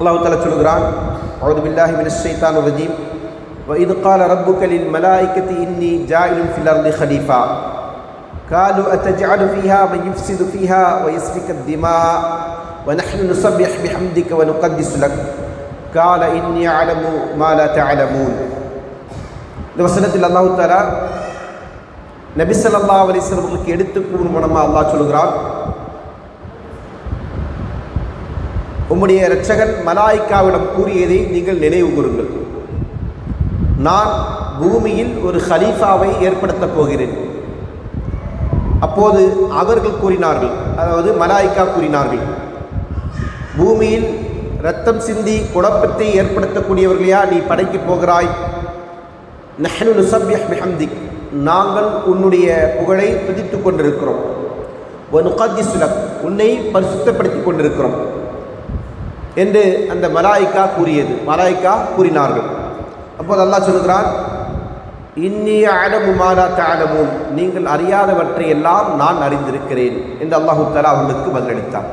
அல்லாஹ் தஆலா சொல்கிறான் أعوذ بالله من الشيطان الرجيم وإذ قال ربك للملائكة إني جاعل في الأرض خليفة قالوا أتجعل فيها من يفسد فيها ويسفك الدماء ونحن نسبح بحمدك ونقدس لك قال إني أعلم ما لا تعلمون இந்த வசனத்தில் அல்லாஹ் தாலா நபி ஸல்லல்லாஹு அலைஹி வஸல்லம் அவர்களுக்கு எடுத்து கூறும் மூலமாக அல்லாஹ் சொல்கிறான் உம்முடைய இரட்சகன் மலாய்க்காவிடம் கூறியதை நீங்கள் நினைவு கூறுங்கள். நான் பூமியில் ஒரு ஹலீஃபாவை ஏற்படுத்தப் போகிறேன். அப்போது அவர்கள் கூறினார்கள் அதாவது மலாய்க்கா கூறினார்கள் பூமியில் ரத்தம் சிந்தி குழப்பத்தை ஏற்படுத்தக்கூடியவர்களையா நீ படைக்கப் போகிறாய்? நஹனு நுசப்யஹ் பிஹம்திக். நாங்கள் உன்னுடைய புகழை துதித்து கொண்டிருக்கிறோம். வனுகத்திசுலக் உன்னை பரிசுத்தப்படுத்தி கொண்டிருக்கிறோம். என்று அந்த மலாய்க்கா கூறியது. மலாய்க்கா கூறினார்கள். அப்போது அல்லாஹ் சொல்கிறான் இன்னிய அடமு மாலா தாடமும் நீங்கள் அறியாதவற்றை எல்லாம் நான் அறிந்திருக்கிறேன் என்று அல்லாஹு தலா அவர்களுக்கு பதிலளித்தார்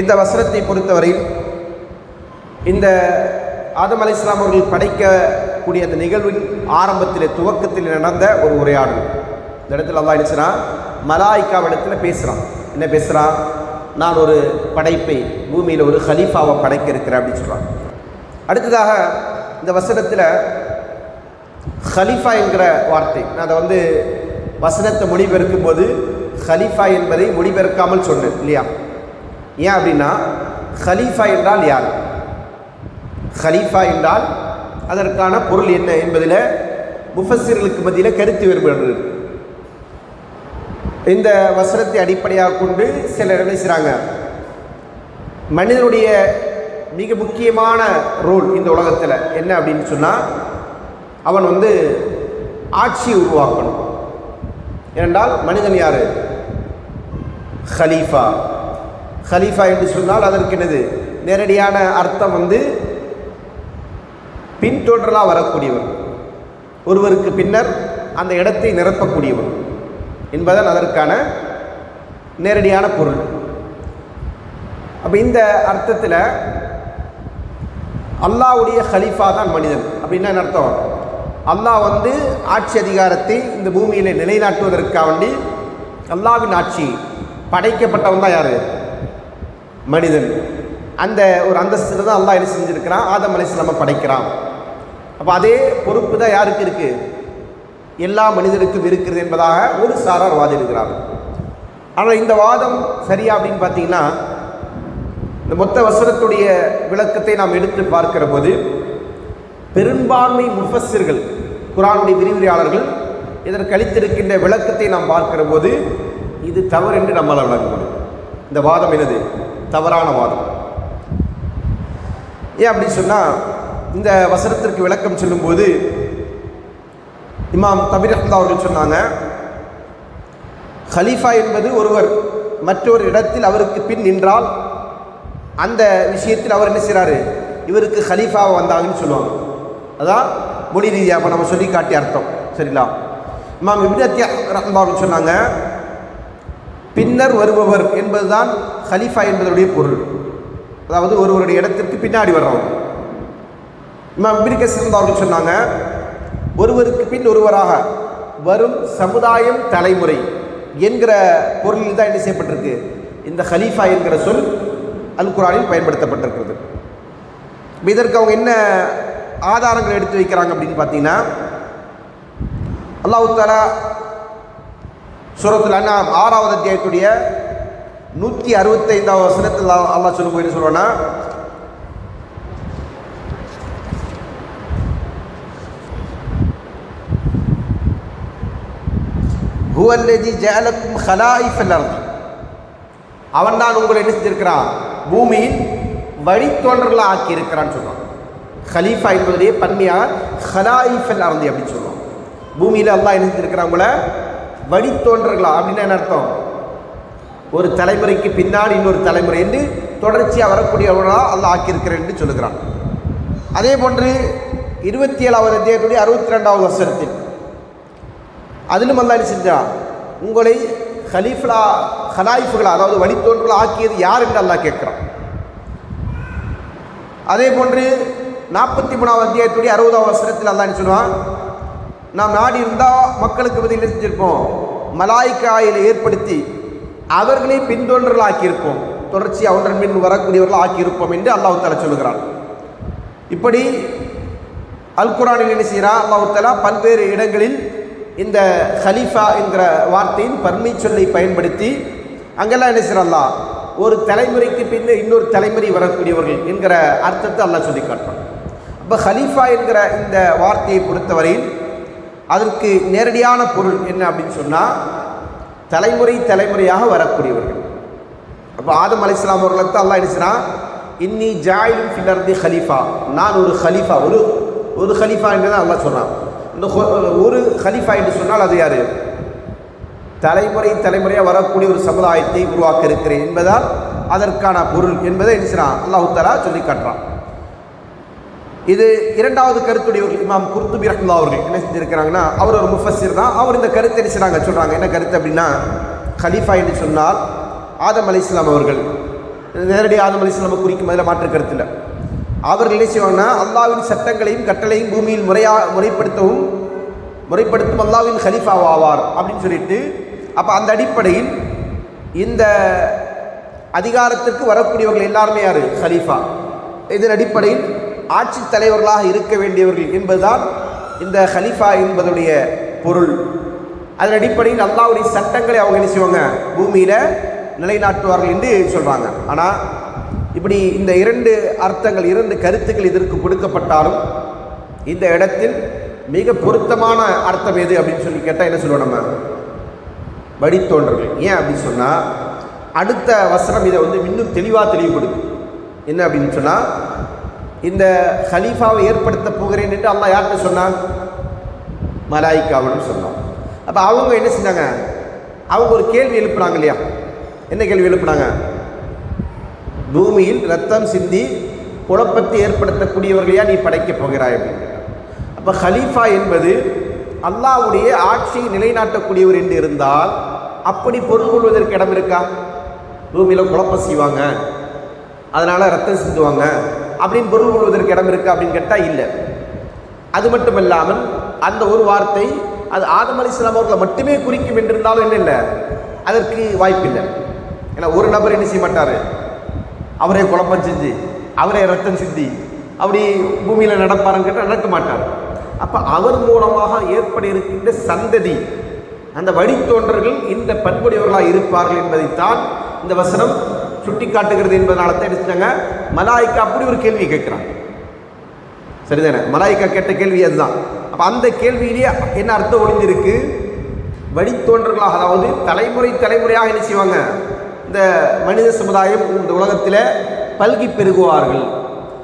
இந்த வசனத்தை பொறுத்தவரையில் இந்த ஆதம் அலி இஸ்லாம் அவர்கள் படைக்கக்கூடிய அந்த நிகழ்வின் ஆரம்பத்தில் துவக்கத்தில் நடந்த ஒரு உரையாடல். இந்த இடத்துல அல்லாஹ் என்ன செய்றான்? மலாய்க்காவிடத்தில் பேசுகிறான் என்ன பேசுகிறான் நான் ஒரு படைப்பை பூமியில் ஒரு ஹலீஃபாவை படைக்க இருக்கிறேன் அப்படின்னு சொல்கிறான் அடுத்ததாக இந்த வசனத்தில் ஹலீஃபா என்கிற வார்த்தை. நான் அதை வந்து வசனத்தை மொழிபெயர்க்கும் போது ஹலீஃபா என்பதை மொழிபெயர்க்காமல் சொன்னேன் இல்லையா? ஏன் அப்படின்னா ஹலீஃபா என்றால் யார்? ஹலீஃபா என்றால் அதற்கான பொருள் என்ன என்பதில் முஃபஸிர்களுக்கு மத்தியில் கருத்து வேறுபாடு இருக்குது இந்த வசனத்தை அடிப்படையாக கொண்டு சிலர் என்ன செய்கிறாங்க மனிதனுடைய மிக முக்கியமான ரோல் இந்த உலகத்தில் என்ன அப்படின்னு சொன்னால் அவன் வந்து ஆட்சியை உருவாக்கணும். ஏனென்றால் மனிதன் யார்? ஹலீஃபா ஹலீஃபா என்று சொன்னால் அதற்கு என்னது? நேரடியான அர்த்தம் வந்து பின்தொடரலாக வரக்கூடியவர். ஒருவருக்கு பின்னர் அந்த இடத்தை நிரப்பக்கூடியவர். என்பதன் அதற்கான நேரடியான பொருள். அப்போ இந்த அர்த்தத்தில் அல்லாவுடைய ஹலீஃபா தான் மனிதன். அப்படின்னா என்ன அர்த்தம்? அல்லாஹ் வந்து ஆட்சி அதிகாரத்தை இந்த பூமியில் நிலைநாட்டுவதற்காக வேண்டி அல்லாவின் ஆட்சி படைக்கப்பட்டவன் தான் யார்? மனிதன். அந்த ஒரு அந்தஸ்தில் தான் அல்லாஹ் என்ன செஞ்சுருக்கிறான்? ஆதம் அலிஸ்லாம படைக்கிறான். அப்போ அதே பொறுப்பு தான் யாருக்கு இருக்குது எல்லா மனிதனுக்கும் இருக்கிறது என்பதாக ஒரு சாரார் வாதிடுகிறார் ஆனால் இந்த வாதம் சரியா அப்படின்னு பார்த்தீங்கன்னா இந்த மொத்த வசனத்துடைய விளக்கத்தை நாம் எடுத்து பார்க்கிற போது பெரும்பான்மை முஃபஸர்கள் குரானுடைய விரிவுரையாளர்கள் இதற்கு அளித்திருக்கின்ற விளக்கத்தை நாம் பார்க்கிற போது இது தவறு என்று நம்மால் விளங்க முடியும். இந்த வாதம் என்னது? தவறான வாதம். ஏன் அப்படின்னு சொன்னால் இந்த வசனத்திற்கு விளக்கம் சொல்லும்போது இமாம் தபிர் அஹ்மதா அவர்கள் சொன்னாங்க ஹலீஃபா என்பது ஒருவர் மற்றொரு இடத்தில் அவருக்கு பின் நின்றால் அந்த விஷயத்தில் அவர் என்ன செய்கிறாரு இவருக்கு ஹலீஃபாவை வந்தாங்கன்னு சொல்லுவாங்க. அதான் மொழி ரீதியாக இப்போ நம்ம சொல்லி காட்டிய அர்த்தம். சரிங்களா? இமாம் இபினத்தியா ரஹ்மதா அவர்கள் சொன்னாங்க பின்னர் வருபவர் என்பதுதான் ஹலீஃபா என்பதனுடைய பொருள். அதாவது ஒருவருடைய இடத்திற்கு பின்னாடி வர்றவங்க. இமாம் இபின் கசீர் அவர்கள் சொன்னாங்க ஒருவருக்கு பின் ஒருவராக வரும் சமுதாயம் தலைமுறை என்கிற பொருளில் தான் என்ன செய்யப்பட்டிருக்கு? இந்த ஹலீஃபா என்கிற சொல் அல் குரானில் பயன்படுத்தப்பட்டிருக்கிறது இதற்கு அவங்க என்ன ஆதாரங்கள் எடுத்து வைக்கிறாங்க அப்படின்னு பார்த்தீங்கன்னா அல்லாஹு தாலா சூரத்தில் அண்ணா ஆறாவது அத்தியாயத்துடைய நூற்றி அறுபத்தைந்தாவது வசனத்தில் அல்லாஹ் அல்லாஹ் சொல்லும்போது என்ன சொல்லுவேன்னா ஹுவல்லதி ஜாலக்கும் ஹலாய் அர்தி. அவன் தான் உங்களை என்ன செஞ்சிருக்கிறான்? பூமியில் வழித்தோன்றலாக ஆக்கி இருக்கிறான்னு சொல்கிறான் ஹலீஃபா என்பதுடைய பன்மையாக ஹலாய் அர்தி அப்படின்னு சொல்லுவான் பூமியில் அல்லாஹ் என்ன செஞ்சிருக்கிறான் உங்களை? வழித்தோன்றர்களா அப்படின்னா என்ன அர்த்தம்? ஒரு தலைமுறைக்கு பின்னாடி இன்னொரு தலைமுறை என்று தொடர்ச்சியாக வரக்கூடியவர்களாக அல்ல ஆக்கியிருக்கிறேன் என்று சொல்லுகிறான். அதே போன்று இருபத்தி ஏழாவது அத்தியாயத்துடைய அறுபத்தி ரெண்டாவது வசனத்தில் அதிலும் அல்லா என்ன செஞ்சான் உங்களை ஹலீஃபலா ஹலாயிஃபுகளா அதாவது வழித்தோன்றலா ஆக்கியது யார் என்று அல்லாஹ் கேட்குறான் அதே போன்று நாற்பத்தி மூணாவது அத்தியாயத்துடைய அறுபதாம் வசனத்தில் அல்லா என்ன சொல்லுவான் நாம் நாடி இருந்தால் மக்களுக்கு பதில் என்ன செஞ்சிருப்போம் மலாய்க்காயில் ஏற்படுத்தி அவர்களை பின்தொடர்கள் ஆக்கியிருப்போம் தொடர்ச்சி ஒன்றன் மின் வரக்கூடியவர்கள் ஆக்கியிருப்போம் என்று அல்லாஹு தாலா சொல்லுகிறான் இப்படி அல் குரானில் என்ன செய்கிறான் அல்லாஹு தாலா பல்வேறு இடங்களில் இந்த ஹலீஃபா என்கிற வார்த்தையின் பர்மை சொல்லை பயன்படுத்தி அங்கெல்லாம் என்ன செய்கிறான் அல்லாஹ்? ஒரு தலைமுறைக்கு பின்ன இன்னொரு தலைமுறை வரக்கூடியவர்கள் என்கிற அர்த்தத்தை அல்லாஹ் சொல்லி காட்டுறான். அப்போ ஹலீஃபா என்கிற இந்த வார்த்தையை பொறுத்தவரையில் அதற்கு நேரடியான பொருள் என்ன அப்படின்னு சொன்னால் தலைமுறை தலைமுறையாக வரக்கூடியவர்கள். அப்போ ஆதம் அலி இஸ்லாம் அளவுக்கு அல்லா என்ன இன்னி ஜாயிலும் ஃபில்லர்தி ஹலீஃபா நான் ஒரு ஹலீஃபா ஒரு ஒரு ஹலீஃபா என்று தான் அல்லா சொன்னான் இந்த ஒரு ஹலீஃபா என்று சொன்னால் அது யார்? தலைமுறை தலைமுறையாக வரக்கூடிய ஒரு சமுதாயத்தை உருவாக்க இருக்கிறேன் என்பதால் அதற்கான பொருள் என்பதை என்ன செய்றான்? அல்லாஹ் தஆலா சொல்லி காட்டுறான். இது இரண்டாவது கருத்துடையவர்கள் இமாம் குர்துபி ரஹ்மல்லா அவர்கள் என்ன செஞ்சுருக்கிறாங்கன்னா அவர் ஒரு முஃபஸிர் தான். அவர் இந்த கருத்தை என்ன செய்கிறாங்க சொல்கிறாங்க என்ன கருத்து அப்படின்னா கலீஃபா என்று சொன்னால் ஆதம் அலி இஸ்லாம் அவர்கள் நேரடி ஆதம் அலி இஸ்லாமை குறிக்கும் அதில் மாற்று கருத்து இல்லை. அவர்கள் என்ன செய்வாங்கன்னா அல்லாவின் சட்டங்களையும் கட்டளையும் பூமியில் முறையா முறைப்படுத்தவும் முறைப்படுத்தும் அல்லாவின் ஹலீஃபாவாவார் அப்படின்னு சொல்லிட்டு அப்போ அந்த அடிப்படையில் இந்த அதிகாரத்திற்கு வரக்கூடியவர்கள் எல்லாருமே யார்? ஹலீஃபா இதன் அடிப்படையில் ஆட்சி தலைவர்களாக இருக்க வேண்டியவர்கள் என்பதுதான் இந்த ஹலீஃபா என்பதுடைய பொருள். அதன் அடிப்படையில் அல்லாவுடைய சட்டங்களை அவங்க என்ன செய்வாங்க? பூமியில் நிலைநாட்டுவார்கள் என்று சொல்கிறாங்க ஆனால் இப்படி இந்த இரண்டு அர்த்தங்கள் இரண்டு கருத்துக்கள் இதற்கு கொடுக்கப்பட்டாலும் இந்த இடத்தில் மிக பொருத்தமான அர்த்தம் எது அப்படின்னு சொல்லி கேட்டால் என்ன சொல்லுவோம் நம்ம? வழித்தோன்றர்கள் ஏன் அப்படின்னு சொன்னால் அடுத்த வசனம் இதை வந்து இன்னும் தெளிவாக தெளிவுபடுத்தும். என்ன அப்படின்னு சொன்னால் இந்த ஹலீஃபாவை ஏற்படுத்த போகிறேன் என்று அல்லாஹ் யார்கிட்ட சொன்னான் மலாய்க்காவன்னு சொன்னான். அப்போ அவங்க என்ன செஞ்சாங்க? அவங்க ஒரு கேள்வி எழுப்புனாங்க இல்லையா? என்ன கேள்வி எழுப்புனாங்க? பூமியில் ரத்தம் சிந்தி குழப்பத்தை ஏற்படுத்தக்கூடியவர்களையா நீ படைக்கப் போகிறாய் அப்படின்னு அப்போ ஹலீஃபா என்பது அல்லாவுடைய ஆட்சியை நிலைநாட்டக்கூடியவர் என்று இருந்தால் அப்படி பொருள் கொள்வதற்கு இடம் இருக்கா? பூமியில் குழப்பம் செய்வாங்க. அதனால் ரத்தம் சிந்துவாங்க. அப்படின்னு பொருள் கொள்வதற்கு இடம் இருக்கா அப்படின்னு கேட்டால் இல்லை. அது மட்டும் இல்லாமல் அந்த ஒரு வார்த்தை அது ஆதம் அலி இஸ்லாம் அவர்களை மட்டுமே குறிக்கும் என்றிருந்தாலும் என்ன இல்லை? அதற்கு வாய்ப்பில்லை. ஏன்னா ஒரு நபர் என்ன செய்ய மாட்டார்? அவரே குழப்பம் செஞ்சு அவரே ரத்தம் சிந்தி அப்படி பூமியில் நடப்பாருன்னு கேட்டால் நடக்க மாட்டார். அப்போ அவர் மூலமாக ஏற்பட இருக்கின்ற சந்ததி அந்த வழித்தோன்றர்கள் இந்த பண்புடையவர்களாக இருப்பார்கள் என்பதைத்தான் இந்த வசனம் சுட்டி காட்டுகிறது என்பதனால தான் என்ன மலாய்க்கா அப்படி ஒரு கேள்வி கேட்குறாங்க. சரிதானே? மலாய்க்கா கேட்ட கேள்வி அதுதான். அப்போ அந்த கேள்வியிலேயே என்ன அர்த்தம் ஒளிஞ்சிருக்கு? வழித்தோன்றர்களாக அதாவது தலைமுறை தலைமுறையாக என்ன செய்வாங்க? இந்த மனித சமுதாயம் இந்த உலகத்தில் பல்கி பெருகுவார்கள்.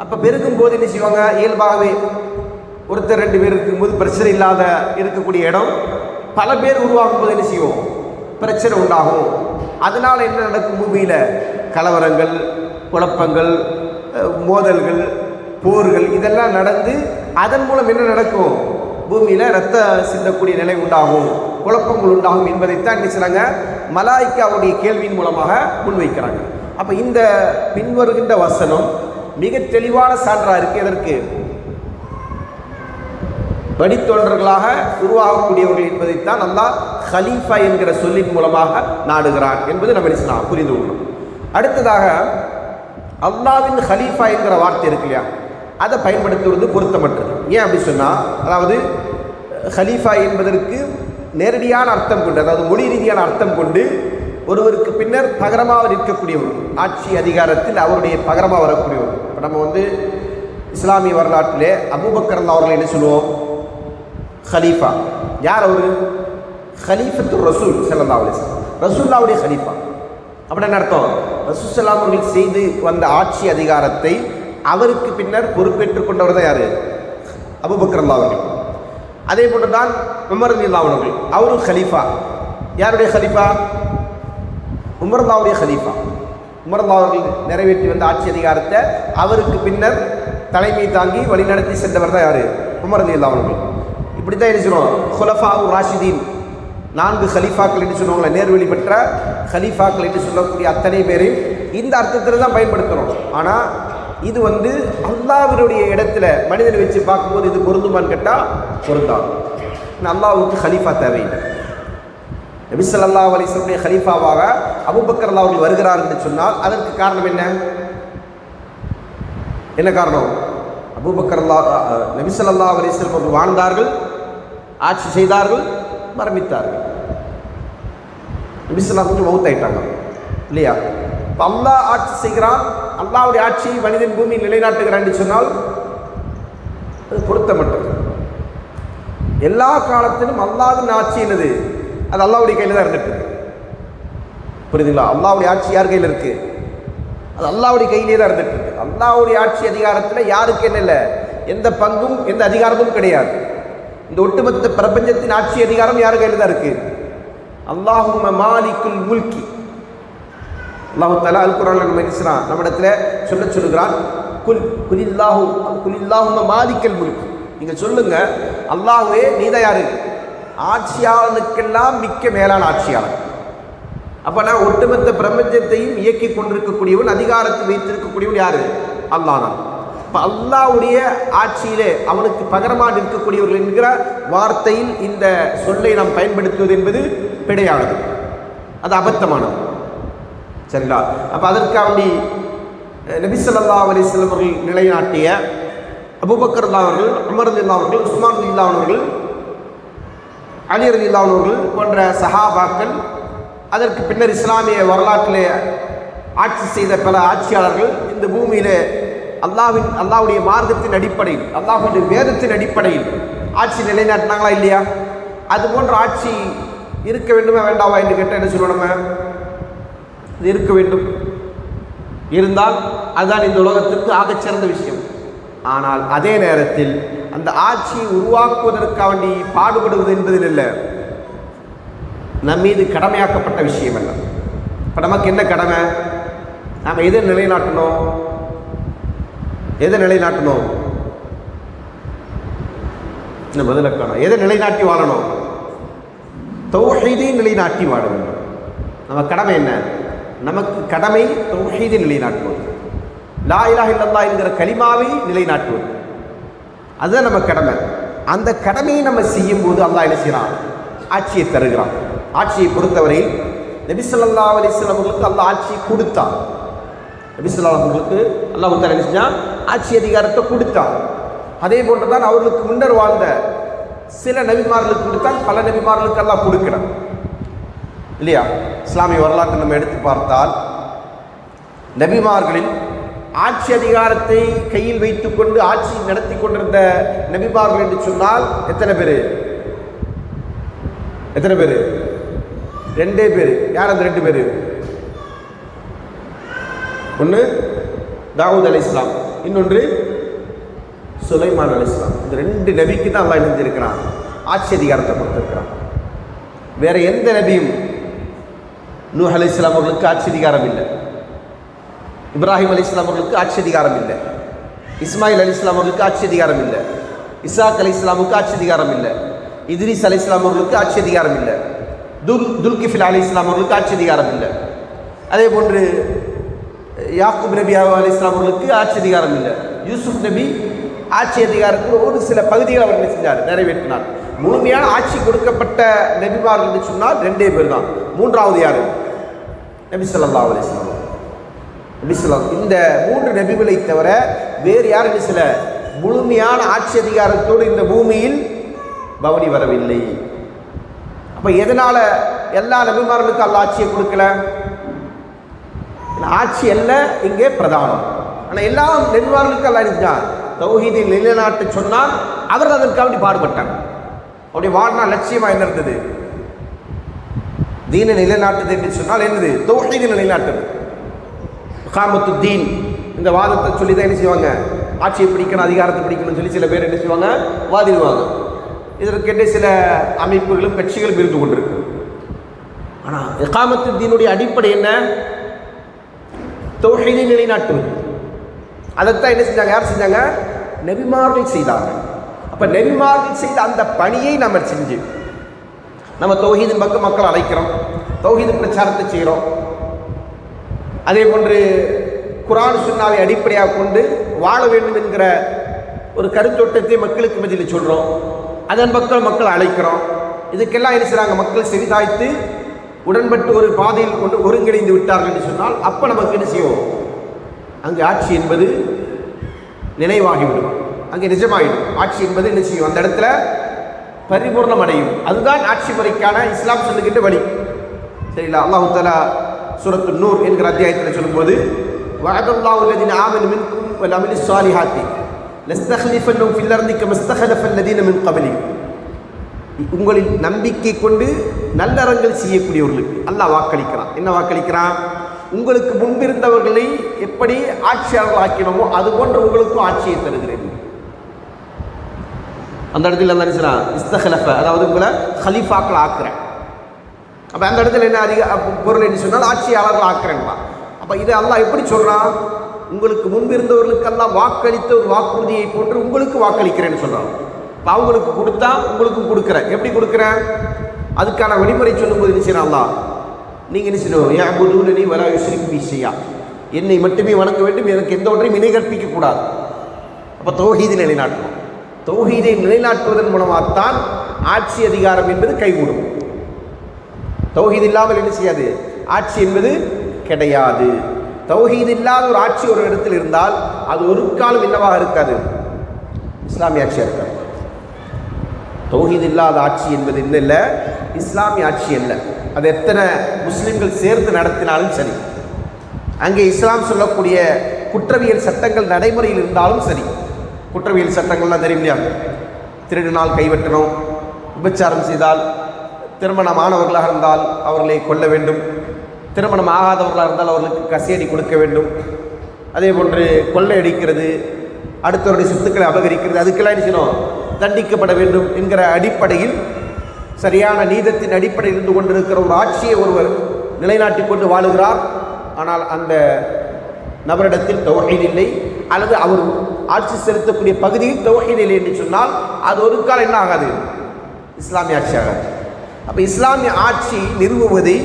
அப்போ பெருகும் போது என்ன செய்வாங்க? இயல்பாகவே ஒருத்தர் ரெண்டு பேர் இருக்கும்போது பிரச்சனை இல்லாத இருக்கக்கூடிய இடம். பல பேர் உருவாகும் போது என்ன செய்வோம்? பிரச்சனை உண்டாகும். அதனால் என்ன நடக்கும் பூமியில்? கலவரங்கள் குழப்பங்கள் மோதல்கள் போர்கள் இதெல்லாம் நடந்து அதன் மூலம் என்ன நடக்கும்? பூமியில் ரத்த சிந்தக்கூடிய நிலை உண்டாகும். குழப்பங்கள் உண்டாகும் என்பதைத்தான் என்ன மலாய்க்கு மலாய்க்காவுடைய கேள்வியின் மூலமாக முன்வைக்கிறாங்க. அப்போ இந்த பின்வருகின்ற வசனம் மிக தெளிவான சான்றாக இருக்கு. எதற்கு? வழித்தோன்றர்களாக உருவாகக்கூடியவர்கள் என்பதைத்தான் அல்லாஹ் ஹலீஃபா என்கிற சொல்லின் மூலமாக நாடுகிறான் என்பது நம்ம இஸ்லாம் புரிந்து கொள்ளணும். அடுத்ததாக அல்லாவின் ஹலீஃபா என்கிற வார்த்தை இருக்கு இல்லையா? அதை பயன்படுத்துவது பொருத்தமற்றது. ஏன் அப்படி சொன்னால் அதாவது ஹலீஃபா என்பதற்கு நேரடியான அர்த்தம் கொண்டு அதாவது மொழி ரீதியான அர்த்தம் கொண்டு ஒருவருக்கு பின்னர் பகரமாக நிற்கக்கூடியவர் ஆட்சி அதிகாரத்தில் அவருடைய பகரமாக வரக்கூடியவர். இப்போ நம்ம வந்து இஸ்லாமிய வரலாற்றிலே அபூபக்கர் அல்லாஹ் அவர்களை என்ன சொல்லுவோம்? ஹலீஃபா யார் அவர்? ஹலீஃபத்து ரசூல் ஸல்லல்லாஹு அலைஹி ரசூல்லாவுடைய ஹலீஃபா அப்படி என்ன அர்த்தம்? ரசூல் சலாம் அவர்கள் செய்து வந்த ஆட்சி அதிகாரத்தை அவருக்கு பின்னர் பொறுப்பேற்றுக் கொண்டவர் தான் யார்? அபூபக்கர் அவர்கள். அதே போன்று தான் உமர் அவர்கள். அவரும் ஹலீஃபா யாருடைய ஹலீஃபா உமர் ஹலீஃபா உமர் அவர்கள் நிறைவேற்றி வந்த ஆட்சி அதிகாரத்தை அவருக்கு பின்னர் தலைமை தாங்கி வழிநடத்தி சென்றவர் தான் யார்? உமர் அவர்கள். இப்படி தான் என்ன சொல்லுவோம் ஹுலஃபா ராஷிதீன். நான்கு ஹலீஃபாக்கள் என்று சொல்லுவாங்களே நேர்வழி பெற்ற ஹலீஃபாக்கள் என்று சொல்லக்கூடிய அத்தனை பேரையும் இந்த அர்த்தத்தில் தான் பயன்படுத்துகிறோம் ஆனால் இது வந்து அல்லாவினுடைய இடத்துல மனிதனை வச்சு பார்க்கும்போது இது பொருந்துமான்னு கேட்டால் பொருந்தாது. அல்லாவுக்கு ஹலீஃபா தேவையில்லை. நபிசல்லா அலிஸ்லமுடைய ஹலீஃபாவாக அபூபக்கர் அல்லாஹ் அவர்கள் வருகிறார் என்று சொன்னால் அதற்கு காரணம் என்ன? என்ன காரணம்? அபூபக்கர் அல்லா நபிசல்லா அலிஸ்லம் அவர்கள் வாழ்ந்தார்கள் ஆட்சி செய்தார்கள் மரணித்தார்கள். நபிசல்லா கொஞ்சம் மவுத்தாயிட்டாங்க இல்லையா? இப்போ அல்லாஹ் ஆட்சி செய்கிறான். அல்லாவுடைய ஆட்சியை மனிதன் பூமியில் நிலைநாட்டுகிறான் என்று சொன்னால் அது பொருத்தமற்றது. எல்லா காலத்திலும் அல்லாவின் ஆட்சி என்னது? அது அல்லாவுடைய கையில் தான் இருந்துட்டு புரியுதுங்களா? அல்லாவுடைய ஆட்சி யார் கையில் இருக்கு? அது அல்லாவுடைய கையிலே தான் இருந்துட்டு இருக்கு. அல்லாவுடைய ஆட்சி அதிகாரத்தில் யாருக்கு என்ன இல்லை? எந்த பங்கும் எந்த அதிகாரமும் கிடையாது. இந்த ஒட்டுமொத்த பிரபஞ்சத்தின் ஆட்சி அதிகாரம் யார் கையில் தான் இருக்கு? அல்லாஹும் மாலிக்குல் முல்கி. அல்லாஹு தலா அல் குரான் நம்ம இருக்கிறான் சொல்ல சொல்லுகிறான். குல் குலில்லாஹு குலில்லாஹும்ம மாலிக்கல் முழுக்கு நீங்கள் சொல்லுங்கள் அல்லாஹ்வே நீதான் யாரு? ஆட்சியாளனுக்கெல்லாம் மிக்க மேலான ஆட்சியாளன். அப்ப நான் ஒட்டுமொத்த பிரபஞ்சத்தையும் இயக்கி கொண்டிருக்கக்கூடியவன் அதிகாரத்தை வைத்திருக்கக்கூடியவன் யாரு? அல்லாஹ் தான். இப்போ அல்லாஹ்வுடைய ஆட்சியிலே அவனுக்கு பகரமாக நிற்கக்கூடியவர்கள் என்கிற வார்த்தையில் இந்த சொல்லை நாம் பயன்படுத்துவது என்பது பிழையானது. அது அபத்தமானது. சரிங்களா? அப்போ அதற்காக வேண்டி அஹ், நபி அவர்கள் நிலைநாட்டிய அபூபக்கர் அவர்கள் அமர் ரலியல்லாஹு அவர்கள் உஸ்மான் ரலியல்லாஹு அவர்கள் அலி ரலியல்லாஹு அவர்கள் போன்ற சஹாபாக்கள் அதற்கு பின்னர் இஸ்லாமிய வரலாற்றிலே ஆட்சி செய்த பல ஆட்சியாளர்கள் இந்த பூமியிலே அல்லாவின் அல்லாவுடைய மார்க்கத்தின் அடிப்படையில் அல்லாஹுடைய வேதத்தின் அடிப்படையில் ஆட்சி நிலைநாட்டினாங்களா இல்லையா? அது போன்ற ஆட்சி இருக்க வேண்டுமா வேண்டாவா என்று கேட்டால் என்ன சொல்லணுமே இது இருக்க வேண்டும். இருந்தால் அதுதான் இந்த உலகத்திற்கு ஆகச்சிறந்த விஷயம். ஆனால் அதே நேரத்தில் அந்த ஆட்சியை உருவாக்குவதற்காக வேண்டி பாடுபடுவது என்பதில் இல்லை. நம் மீது கடமையாக்கப்பட்ட விஷயம் அல்ல. இப்போ நமக்கு என்ன கடமை? நாம் எதை நிலைநாட்டணும்? எதை நிலைநாட்டணும்? இந்த பதில காணும். எதை நிலைநாட்டி வாழணும்? தௌஹீதை நிலைநாட்டி வாழ வேண்டும். நம்ம கடமை என்ன? நமக்கு கடமை தௌஹீதை நிலைநாட்டுவது. லா இலாஹ் இல்லல்லா என்கிற கலிமாவை நிலைநாட்டுவது. அதுதான் நம்ம கடமை. அந்த கடமையை நம்ம செய்யும் போது அல்லா என்ன செய்கிறான்? ஆட்சியை தருகிறான். ஆட்சியை பொறுத்தவரை நபிசல்லா அலிஸ்லாம் அவர்களுக்கு அல்லாஹ் ஆட்சியை கொடுத்தான். நபிசல்லா அவர்களுக்கு அல்லாஹ் உத்தர என்ன ஆட்சி அதிகாரத்தை கொடுத்தான். அதே போன்று தான் அவர்களுக்கு முன்னர் வாழ்ந்த சில நபிமார்களுக்கு கொடுத்தால் பல நபிமார்களுக்கு எல்லாம் கொடுக்கிறான். இல்லையா? இஸ்லாமிய வரலாற்றை நம்ம எடுத்து பார்த்தால் நபிமார்களில் ஆட்சி அதிகாரத்தை கையில் வைத்துக்கொண்டு ஆட்சி நடத்தி கொண்டிருந்த நபிமார்கள் என்று சொன்னால் எத்தனை பேர்? எத்தனை பேர்? ரெண்டே பேர். யார் அந்த ரெண்டு பேர்? ஒன்று தாவூத் அலி இஸ்லாம் இன்னொன்று சுலைமான் அலி இஸ்லாம். இந்த ரெண்டு நபிக்கு தான் அல்லாஹ் இணைந்திருக்கிறான். ஆட்சி அதிகாரத்தை கொடுத்துருக்கிறான். வேற எந்த நபியும் நூஹ் அலி இஸ்லாம் அவர்களுக்கு ஆட்சி அதிகாரம் இல்லை. இப்ராஹிம் அலி இஸ்லாம் அவர்களுக்கு ஆட்சி அதிகாரம் இல்லை. இஸ்மாயில் அலி இஸ்லாம் அவர்களுக்கு ஆட்சி அதிகாரம் இல்லை. இசாக் அலி இஸ்லாமுக்கு ஆட்சி அதிகாரம் இல்லை. இத்ரிஸ் அலி இஸ்லாம் அவர்களுக்கு ஆட்சி அதிகாரம் இல்லை. துல் துல்கிஃபில் அலி இஸ்லாம் அவர்களுக்கு ஆட்சி அதிகாரம் இல்லை. அதே போன்று யாக்குப் நபி அலி இஸ்லாம் அவர்களுக்கு ஆட்சி அதிகாரம் இல்லை. யூசுப் நபி ஆட்சி அதிகாரத்தில் ஒரு சில பகுதிகள் அவர் என்ன செஞ்சார்? நிறைவேற்றினார். முழுமையான ஆட்சி கொடுக்கப்பட்ட நபிமார்கள் என்று சொன்னால் ரெண்டே பேர் தான் மூன்றாவது யாரு? நபி ஸல்லல்லாஹு நபி இந்த மூன்று நபிகளை தவிர வேறு யார் என்ன சில முழுமையான ஆட்சி அதிகாரத்தோடு இந்த பூமியில் பவனி வரவில்லை. அப்போ எதனால் எல்லா நபிமார்களுக்கும் அல்ல ஆட்சியை கொடுக்கல? ஆட்சி அல்ல இங்கே பிரதானம். ஆனால் எல்லா நெல்வார்களுக்கும் அல்ல இருந்தான் தௌஹீதில் நிலைநாட்டு சொன்னால் அவர் அதற்காக பாடுபட்டாங்க. அவருடைய வாழ்நாள் லட்சியமாக என்ன இருந்தது? தீன நிலைநாட்டுது என்று சொன்னால் என்னது? தௌஹீதை நிலைநாட்டுது. காமத்து தீன் இந்த வாதத்தை சொல்லி தான் என்ன செய்வாங்க? ஆட்சியை பிடிக்கணும் அதிகாரத்தை பிடிக்கணும்னு சொல்லி சில பேர் என்ன செய்வாங்க? வாதிடுவாங்க. இதற்கென்று சில அமைப்புகளும் கட்சிகளும் இருந்து கொண்டிருக்கு. ஆனால் இகாமத்து தீனுடைய அடிப்படை என்ன? தொழிலை நிலைநாட்டுவது. அதைத்தான் என்ன செஞ்சாங்க? யார் செஞ்சாங்க? நபிமார்கள் செய்தார்கள். அப்போ நபிமார்கள் செய்த அந்த பணியை நம்ம செஞ்சு நம்ம தௌஹீதின் பக்கம் மக்கள் அழைக்கிறோம் தௌஹீது பிரச்சாரத்தை செய்கிறோம். அதே போன்று குரான் சுன்னாவை அடிப்படையாக கொண்டு வாழ வேண்டும் என்கிற ஒரு கருத்தோட்டத்தை மக்களுக்கு மத்தியில் சொல்கிறோம் அதன் பக்கம் மக்கள் அழைக்கிறோம். இதுக்கெல்லாம் என்ன செய்கிறாங்க மக்கள் செவிதாய்த்து உடன்பட்டு ஒரு பாதையில் கொண்டு ஒருங்கிணைந்து விட்டார்கள் என்று சொன்னால் அப்போ நமக்கு என்ன செய்வோம்? அங்கு ஆட்சி என்பது நினைவாகிவிடும். அங்கே நிஜமாயிடும். ஆட்சி என்பது என்ன செய்யும்? அந்த இடத்துல பரிபூர்ணம் அடையும் அதுதான் ஆட்சி முறைக்கான இஸ்லாம் சொல்லுகின்ற வழி. சரிங்களா? அல்லாஹு தலா சூரத்து நூர் என்கிற அத்தியாயத்தில் சொல்லும்போது வஅதல்லாஹு உள்ளதின் ஆமன் மின்கும் வல் அமிலு ஸாலிஹாத்தி. லஸ்தக்லிஃபன்னஹும் ஃபில் அர்தி மின் கபலி உங்களில் நம்பிக்கை கொண்டு நல்லறங்கள் செய்யக்கூடியவர்களுக்கு அல்லாஹ் வாக்களிக்கிறான். என்ன வாக்களிக்கிறான்? உங்களுக்கு முன்பிருந்தவர்களை எப்படி ஆட்சியாளர்கள் ஆக்கினோமோ அது போன்று உங்களுக்கும் ஆட்சியை தருகிறேன். அந்த இடத்துல என்ன நினைச்சுனா இஸ்தஹலஃப அதாவது உங்களை ஹலீஃபாக்கள் ஆக்குறேன். அப்போ அந்த இடத்துல என்ன அதிக பொருள் என்ன சொன்னால் ஆட்சியாளர்கள் ஆக்குறேங்களா அப்போ இதை அல்லாஹ் எப்படி சொல்கிறான் உங்களுக்கு முன்பிருந்தவர்களுக்கெல்லாம் வாக்களித்த ஒரு வாக்குறுதியை போன்று உங்களுக்கு வாக்களிக்கிறேன்னு சொல்கிறான் இப்போ அவங்களுக்கு கொடுத்தா உங்களுக்கும் கொடுக்குறேன். எப்படி கொடுக்குறேன்? அதுக்கான வழிமுறை சொல்லும்போது என்ன செய்யணும் நீங்கள் என்ன செய்யணும்? ஏன் புதுனி வர யுஸ்ரிக்கு பிஷையா என்னை மட்டுமே வணங்க வேண்டும். எனக்கு எந்த ஒன்றையும் இணை கற்பிக்க கூடாது. அப்போ தௌஹீதை நிலைநாட்டணும் தௌஹீதை நிலைநாட்டுவதன் மூலமாகத்தான் ஆட்சி அதிகாரம் என்பது கைகூடும். தௌஹீத் இல்லாமல் என்ன செய்யாது? ஆட்சி என்பது கிடையாது. தௌஹீத் இல்லாத ஒரு ஆட்சி ஒரு இடத்தில் இருந்தால் அது ஒரு காலம் என்னவாக இருக்காது? இஸ்லாமிய ஆட்சியாக இருக்காது. தௌஹீத் இல்லாத ஆட்சி என்பது என்ன இல்லை? இஸ்லாமிய ஆட்சி அல்ல. அது எத்தனை முஸ்லீம்கள் சேர்ந்து நடத்தினாலும் சரி அங்கே இஸ்லாம் சொல்லக்கூடிய குற்றவியல் சட்டங்கள் நடைமுறையில் இருந்தாலும் சரி குற்றவியல் சட்டங்கள்லாம் தெரியும் இல்லையா? திருடினால் கைவற்றணும் விபச்சாரம் செய்தால் திருமணமானவர்களாக இருந்தால் அவர்களை கொல்ல வேண்டும். திருமணம் ஆகாதவர்களாக இருந்தால் அவர்களுக்கு கசியடி கொடுக்க வேண்டும். அதே போன்று கொள்ளையடிக்கிறது அடுத்தவருடைய சொத்துக்களை அபகரிக்கிறது அதுக்கெல்லாம் என்ன செய்யணும்? தண்டிக்கப்பட வேண்டும் என்கிற அடிப்படையில் சரியான நீதத்தின் அடிப்படையில் இருந்து கொண்டிருக்கிற ஒரு ஆட்சியை ஒருவர் நிலைநாட்டி கொண்டு வாழுகிறார். ஆனால் அந்த நபரிடத்தில் தௌஹீத் இல்லை அல்லது அவர் ஆட்சி செலுத்தக்கூடிய பகுதியில் தௌஹீத் இல்லை என்று சொன்னால் அது ஒரு காலம் என்ன ஆகாது? இஸ்லாமிய ஆட்சி ஆகாது. அப்போ இஸ்லாமிய ஆட்சி நிறுவுவதை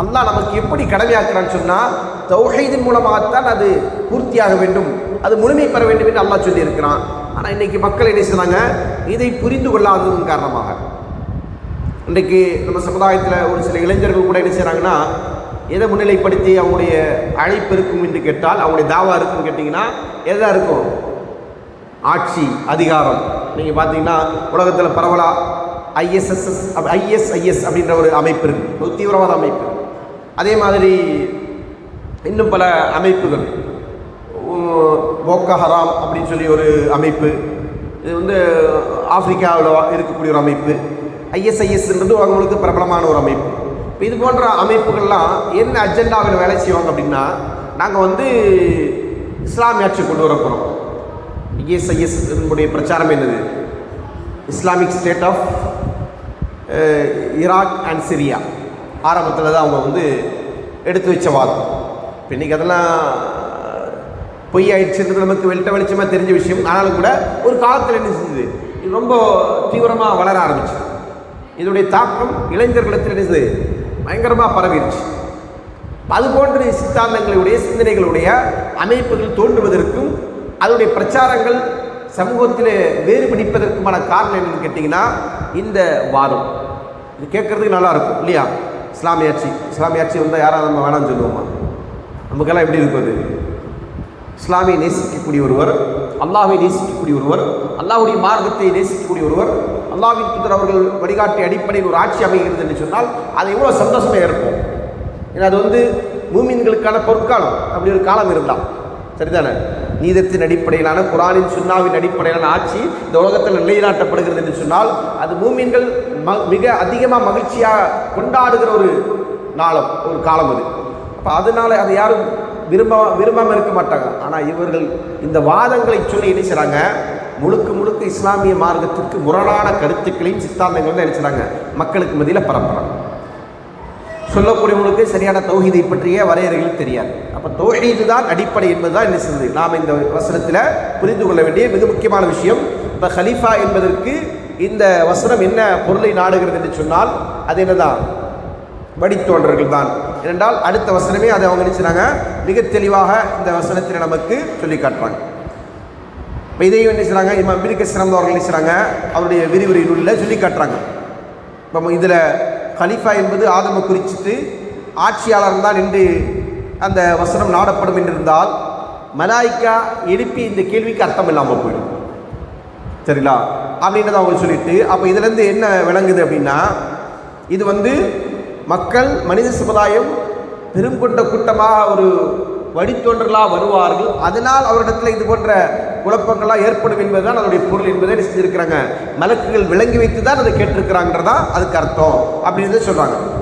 அல்லாஹ் நமக்கு எப்படி கடமையாக்குறான்னு சொன்னால் தௌஹீதின் மூலமாகத்தான் அது பூர்த்தியாக வேண்டும். அது முழுமை பெற வேண்டும் என்று அல்லாஹ் சொல்லியிருக்கிறான். ஆனால் இன்றைக்கி மக்கள் என்ன செய்கிறாங்க இதை புரிந்து கொள்ளாததன் காரணமாக. இன்றைக்கு நம்ம சமுதாயத்தில் ஒரு சில இளைஞர்கள் கூட என்ன செய்கிறாங்கன்னா எதை முன்னிலைப்படுத்தி அவங்களுடைய அழைப்பு இருக்கும் என்று கேட்டால் அவங்களுடைய தாவா இருக்குன்னு கேட்டிங்கன்னா எதாக இருக்கும்? ஆட்சி அதிகாரம். நீங்கள் பார்த்தீங்கன்னா உலகத்தில் பரவலாக ஐஎஸ்எஸ்எஸ் ஐஎஸ்ஐஎஸ் அப்படின்ற ஒரு அமைப்பு இருக்குது ஒரு தீவிரவாத அமைப்பு. அதே மாதிரி இன்னும் பல அமைப்புகள். போக்கா ஹராம் அப்படின்னு சொல்லி ஒரு அமைப்பு. இது வந்து ஆப்பிரிக்காவில் இருக்கக்கூடிய ஒரு அமைப்பு. ஐஎஸ்ஐஎஸ்ன்றது அவங்களுக்கு பிரபலமான ஒரு அமைப்பு. இப்போ இது போன்ற அமைப்புகள்லாம் என்ன அஜெண்டாவில் வேலை செய்வாங்க அப்படின்னா நாங்கள் வந்து இஸ்லாமிய ஆட்சி கொண்டு வரப்போகிறோம் இஎஸ்ஐஎஸ் ஐஎஸ்ஐஎஸ் பிரச்சாரம் என்னது? Islamic State of Iraq and Syria. ஆரம்பத்தில் தான் அவங்க வந்து எடுத்து வச்ச வாதம். இப்போ இன்றைக்கி அதெல்லாம் பொய் ஆயிடுச்சுன்றது நமக்கு வெளிட்ட வெளிச்சமாக தெரிஞ்ச விஷயம். ஆனாலும் கூட ஒரு காலத்தில் என்ன செஞ்சது? இது ரொம்ப தீவிரமாக வளர ஆரம்பிச்சு இதனுடைய தாக்கம் இளைஞர்களிடத்தில் என்னது பயங்கரமாக பரவிடுச்சு அது போன்ற சித்தாந்தங்களுடைய சிந்தனைகளுடைய அமைப்புகள் தோன்றுவதற்கும் அதனுடைய பிரச்சாரங்கள் சமூகத்தில் வேறுபிடிப்பதற்குமான காரணம் என்னன்னு கேட்டிங்கன்னா இந்த வாதம். இது கேட்குறதுக்கு நல்லா இருக்கும் இல்லையா? இஸ்லாமிய ஆட்சி. இஸ்லாமிய ஆட்சி வந்தால் யாராவது நம்ம வேணாம்னு சொல்லுவோமா? நமக்கெல்லாம் எப்படி இருக்கும் அது? இஸ்லாமியை நேசிக்கக்கூடிய ஒருவர் அல்லாஹை நேசிக்கக்கூடிய ஒருவர் அல்லாவுடைய மார்க்கத்தை நேசிக்கக்கூடிய ஒருவர் அல்லாவின் புத்தர் அவர்கள் வழிகாட்டிய அடிப்படையில் ஒரு ஆட்சி அமைகிறது என்று சொன்னால் அது எவ்வளோ சந்தோஷமாக இருக்கும். ஏன்னா அது வந்து மூமின்களுக்கான பொற்காலம். அப்படி ஒரு காலம் இருந்தால் சரிதானே? நீதத்தின் அடிப்படையிலான குரானின் சுண்ணாவின் அடிப்படையிலான ஆட்சி இந்த உலகத்தில் நிலைநாட்டப்படுகிறது என்று சொன்னால் அது மூமின்கள் ம மிக அதிகமாக மகிழ்ச்சியாக கொண்டாடுகிற ஒரு நாளம் ஒரு காலம் அது. அப்போ அதனால் அதை யாரும் விரும்ப விரும்பாமல் இருக்க மாட்டாங்க. ஆனால் இவர்கள் இந்த வாதங்களை சொல்லி என்ன செய்கிறாங்க முழுக்க முழுக்க இஸ்லாமிய மார்க்கத்திற்கு முரணான கருத்துக்களையும் சித்தாந்தங்களும் தான் என்ன மக்களுக்கு மதியில் பரப்புறாங்க. சொல்லக்கூடியவங்களுக்கு சரியான தௌஹீதை பற்றிய வரையறைகள் தெரியாது. அப்போ தௌஹீது தான் அடிப்படை என்பது தான் என்ன சொல்லுது நாம் இந்த வசனத்தில் புரிந்து கொள்ள வேண்டிய மிக முக்கியமான விஷயம் இப்போ ஹலீஃபா என்பதற்கு இந்த வசனம் என்ன பொருளை நாடுகிறது என்று சொன்னால் அது என்னதான்? வடித்தோன்றர்கள் தான். ஏனென்றால் அடுத்த வசனமே அதை அவங்க நினைச்சாங்க மிக தெளிவாக இந்த வசனத்தில் நமக்கு சொல்லி காட்டுறாங்க. இப்போ இதையும் என்ன செய்கிறாங்க இம்மா பிரிக்க சிறந்தவர்கள் என்ன செய்கிறாங்க அவருடைய விரிவுரை நூலில் சொல்லி காட்டுறாங்க. இப்போ இதில் கலீஃபா என்பது ஆதமை குறிச்சிட்டு ஆட்சியாளர் தான் என்று அந்த வசனம் நாடப்படும் என்றிருந்தால் மலாய்க்கா எழுப்பி இந்த கேள்விக்கு அர்த்தம் இல்லாமல் போயிடும். சரிங்களா? அப்படின்றத அவங்க சொல்லிட்டு அப்போ இதுலேருந்து என்ன விளங்குது அப்படின்னா இது வந்து மக்கள் மனித சமுதாயம் பெரும் கொண்ட கூட்டமாக ஒரு வழித்தோன்றலாக வருவார்கள்? அதனால் அவரிடத்தில் இது போன்ற குழப்பங்கள்லாம் ஏற்படும் என்பதுதான் அதனுடைய பொருள் என்பதை செஞ்சுருக்கிறாங்க மலக்குகள் விளங்கி வைத்து தான் அதை கேட்டிருக்கிறாங்கன்றதான் அதுக்கு அர்த்தம் அப்படின்னு சொல்கிறாங்க